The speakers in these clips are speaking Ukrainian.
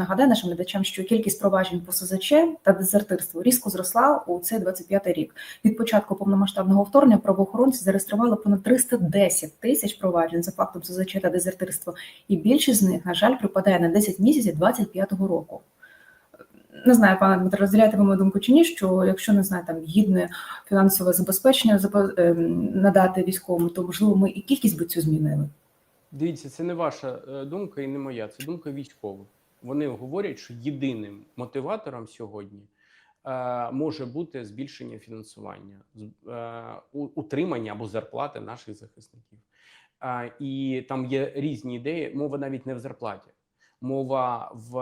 Нагадаю нашим глядачам, що кількість проваджень по СЗЧ та дезертирству різко зросла у цей 25-й рік. Від початку повномасштабного вторгнення правоохоронці зареєстрували понад 310 тисяч проваджень за фактом СЗЧ та дезертирства, і більшість з них, на жаль, припадає на 10 місяців 25-го року. Не знаю, пане Дмитро, розділяєте ви мою думку чи ні, що якщо не знаю, там гідне фінансове забезпечення ем, надати військовому, то можливо ми і кількість би цю змінили. Дивіться, це не ваша е, думка і не моя, це думка військових. Вони говорять, що єдиним мотиватором сьогодні е, може бути збільшення фінансування, е, утримання або зарплати наших захисників. Е, і там є різні ідеї. Мова навіть не в зарплаті. Мова в,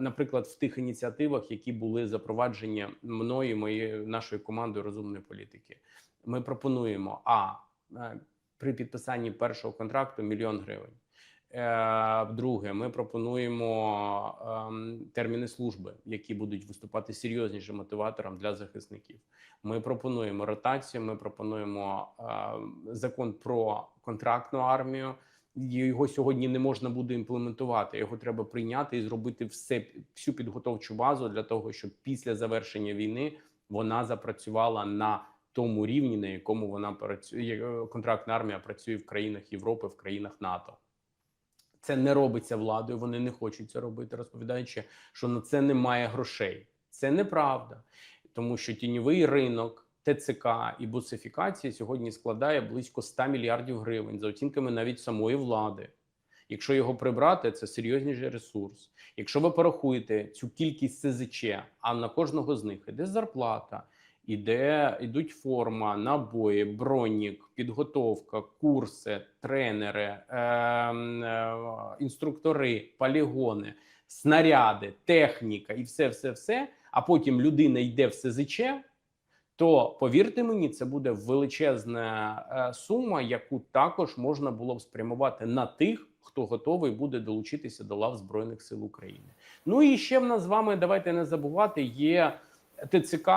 наприклад, в тих ініціативах, які були запроваджені мною, моєю нашою командою розумної політики. Ми пропонуємо а е, при підписанні першого контракту мільйон гривень. Е, Друге, ми пропонуємо ем, терміни служби, які будуть виступати серйознішим мотиватором для захисників. Ми пропонуємо ротацію. Ми пропонуємо ем, закон про контрактну армію. Його сьогодні не можна буде імплементувати. Його треба прийняти і зробити все всю підготовчу базу для того, щоб після завершення війни вона запрацювала на тому рівні, на якому вона працює е, контрактна армія працює в країнах Європи, в країнах НАТО. Це не робиться владою. Вони не хочуть це робити, розповідаючи, що на це немає грошей. Це неправда, тому що тіньовий ринок ТЦК і буцифікація сьогодні складає близько 100 мільярдів гривень за оцінками навіть самої влади. Якщо його прибрати, це серйозніший ресурс. Якщо ви порахуєте цю кількість СЗЧ, а на кожного з них іде зарплата, іде ідуть форма, набої, бронік, підготовка, курси, тренери, ем, е, інструктори, полігони, снаряди, техніка і все, все, все. А потім людина йде в СЗЧ, то повірте мені, це буде величезна е, сума, яку також можна було б спрямувати на тих, хто готовий буде долучитися до лав Збройних сил України. Ну і ще в нас з вами давайте не забувати. Є ТЦК.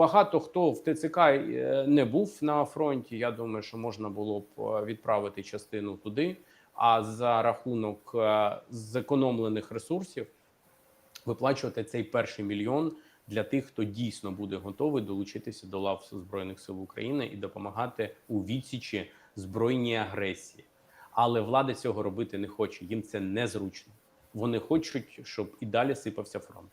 Багато хто в ТЦК е, не був на фронті. Я думаю, що можна було б е, відправити частину туди. А за рахунок е, зекономлених ресурсів виплачувати цей перший мільйон для тих, хто дійсно буде готовий долучитися до лав Збройних сил України і допомагати у відсічі збройній агресії. Але влада цього робити не хоче. Їм це незручно. Вони хочуть, щоб і далі сипався фронт.